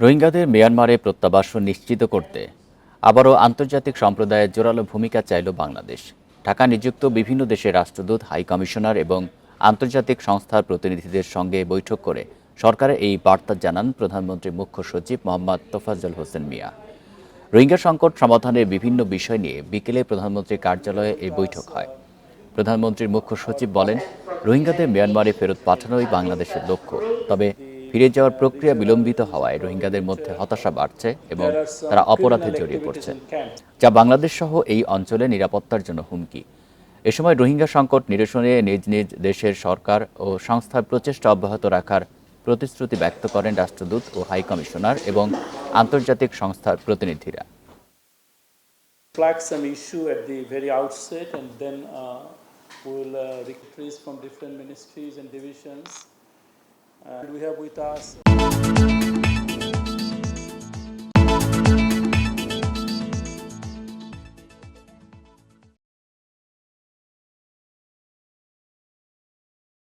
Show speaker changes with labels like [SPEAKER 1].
[SPEAKER 1] রোহিঙ্গাদের মিয়ানমারে প্রত্যাবাসন নিশ্চিত করতে আবারও আন্তর্জাতিক সম্প্রদায়ের জোরালো ভূমিকা চাইল বাংলাদেশ। ঢাকা নিযুক্ত বিভিন্ন দেশের রাষ্ট্রদূত, হাই কমিশনার এবং আন্তর্জাতিক সংস্থার প্রতিনিধিদের সঙ্গে বৈঠক করে সরকারের এই বার্তা জানান প্রধানমন্ত্রী মুখ্য সচিব মোহাম্মদ তোফাজ্জল হোসেন মিয়া। রোহিঙ্গা সংকট সমাধানের বিভিন্ন বিষয় নিয়ে বিকেলে প্রধানমন্ত্রীর কার্যালয়ে এই বৈঠক হয়। প্রধানমন্ত্রীর মুখ্য সচিব বলেন, রোহিঙ্গাদের মিয়ানমারে ফেরত পাঠানোই বাংলাদেশের লক্ষ্য। তবে ফিরে যাওয়ার প্রক্রিয়া বিলম্বিত হওয়ায় রোহিঙ্গাদের মধ্যে হতাশা বাড়ছে এবং তারা অপরাধে জড়িয়ে পড়ছে, যা বাংলাদেশ সহ এই অঞ্চলে নিরাপত্তার জন্য হুমকি এ সময় রোহিঙ্গা সংকট নিরসনে নিজ নিজ দেশের সরকার ও সংস্থার প্রচেষ্টা অব্যাহত রাখার প্রতিশ্রুতি ব্যক্ত করেন রাষ্ট্রদূত ও হাই কমিশনার এবং আন্তর্জাতিক সংস্থার প্রতিনিধিরা.
[SPEAKER 2] And we have with us